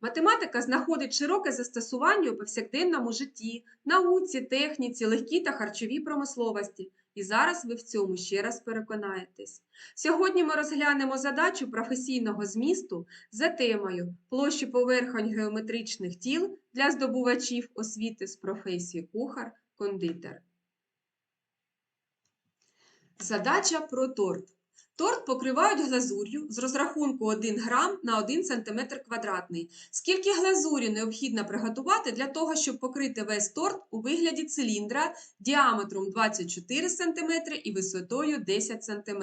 Математика знаходить широке застосування у повсякденному житті, науці, техніці, легкій та харчовій промисловості. І зараз ви в цьому ще раз переконаєтесь. Сьогодні ми розглянемо задачу професійного змісту за темою площі поверхонь геометричних тіл для здобувачів освіти з професії кухар-кондитер. Задача про торт. Торт покривають глазур'ю з розрахунку 1 грам на 1 см квадратний. Скільки глазурі необхідно приготувати для того, щоб покрити весь торт у вигляді циліндра діаметром 24 см і висотою 10 см?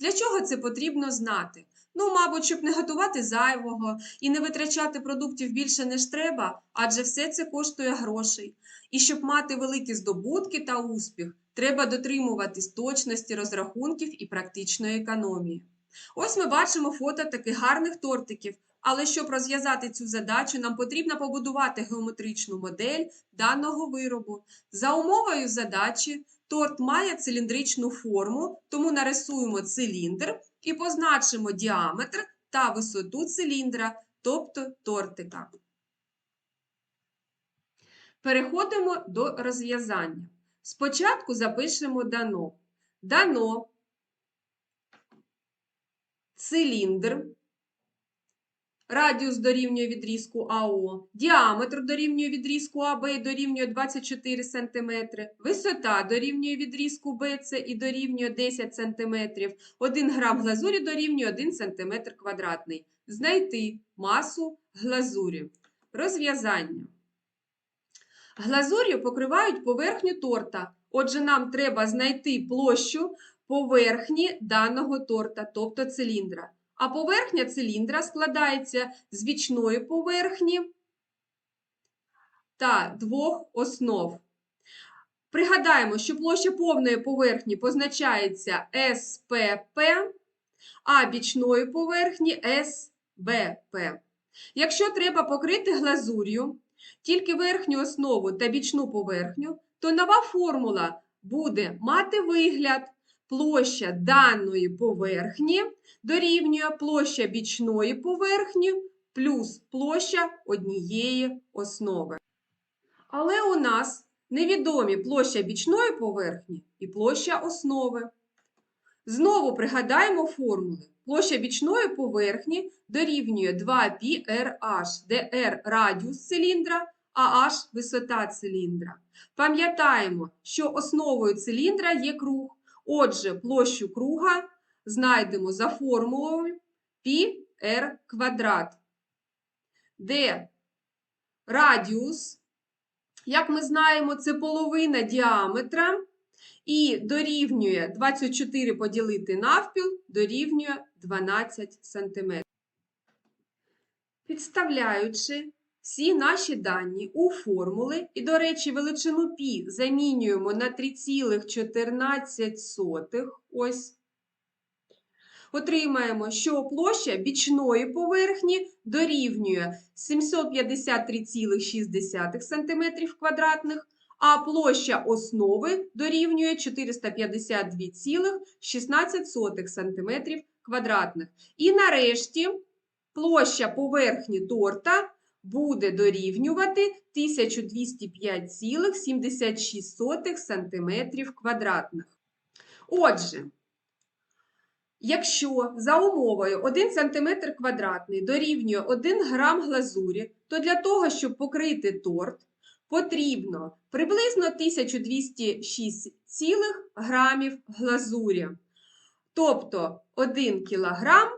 Для чого це потрібно знати? Ну, мабуть, щоб не готувати зайвого і не витрачати продуктів більше, ніж треба, адже все це коштує грошей. І щоб мати великі здобутки та успіх, треба дотримуватись точності розрахунків і практичної економії. Ось ми бачимо фото таких гарних тортиків, але щоб розв'язати цю задачу, нам потрібно побудувати геометричну модель даного виробу. За умовою задачі торт має циліндричну форму, тому нарисуємо циліндр і позначимо діаметр та висоту циліндра, тобто тортика. Переходимо до розв'язання. Спочатку запишемо дано. Дано циліндр, радіус дорівнює відрізку АО, діаметр дорівнює відрізку АБ і дорівнює 24 см, висота дорівнює відрізку БЦ і дорівнює 10 см, 1 грам глазурі дорівнює 1 см квадратний. Знайти масу глазурі. Розв'язання. Глазур'ю покривають поверхню торта. Отже, нам треба знайти площу поверхні даного торта, тобто циліндра. А поверхня циліндра складається з бічної поверхні та двох основ. Пригадаємо, що площа повної поверхні позначається СПП, а бічної поверхні СБП. Якщо треба покрити глазур'ю, тільки верхню основу та бічну поверхню, то нова формула буде мати вигляд площа даної поверхні дорівнює площа бічної поверхні плюс площа однієї основи. Але у нас невідомі площа бічної поверхні і площа основи. Знову пригадаємо формули. Площа бічної поверхні дорівнює 2πrh, де r радіус циліндра, а h висота циліндра. Пам'ятаємо, що основою циліндра є круг. Отже, площу круга знайдемо за формулою πr квадрат, де радіус, як ми знаємо, це половина діаметра. І дорівнює 24 поділити навпіл, дорівнює 12 см. Підставляючи всі наші дані у формули, і, до речі, величину π замінюємо на 3,14, ось, отримаємо, що площа бічної поверхні дорівнює 753,6 см квадратних, а площа основи дорівнює 452,16 см квадратних. І нарешті площа поверхні торта буде дорівнювати 1205,76 см квадратних. Отже, якщо за умовою 1 см квадратний дорівнює 1 грам глазурі, то для того, щоб покрити торт, потрібно приблизно 1206 грамів глазурі. Тобто 1 кілограм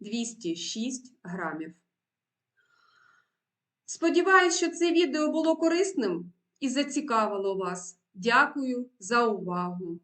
206 грамів. Сподіваюсь, що це відео було корисним і зацікавило вас. Дякую за увагу!